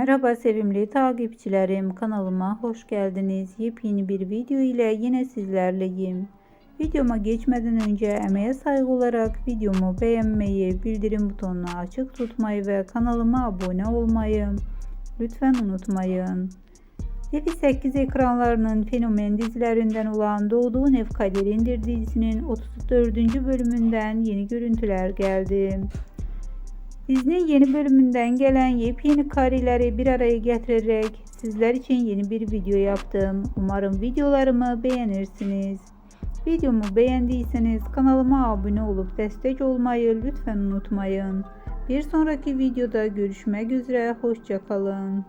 Merhaba sevimli takipçilerim kanalıma hoş geldiniz. Yepyeni bir video ile yine sizlerleyim. Videoma geçmeden önce emeğe saygı olarak videomu beğenmeyi, bildirim butonunu açık tutmayı ve kanalıma abone olmayı lütfen unutmayın. TV8 ekranlarının fenomen dizilerinden olan Doğduğun Ev dizisinin 34. bölümünden yeni görüntüler geldi. Dizinin yeni bölümünden gelen yepyeni kareleri bir araya getirerek sizler için yeni bir video yaptım. Umarım videolarımı beğenirsiniz. Videomu beğendiyseniz kanalıma abone olup destek olmayı lütfen unutmayın. Bir sonraki videoda görüşmek üzere. Hoşçakalın.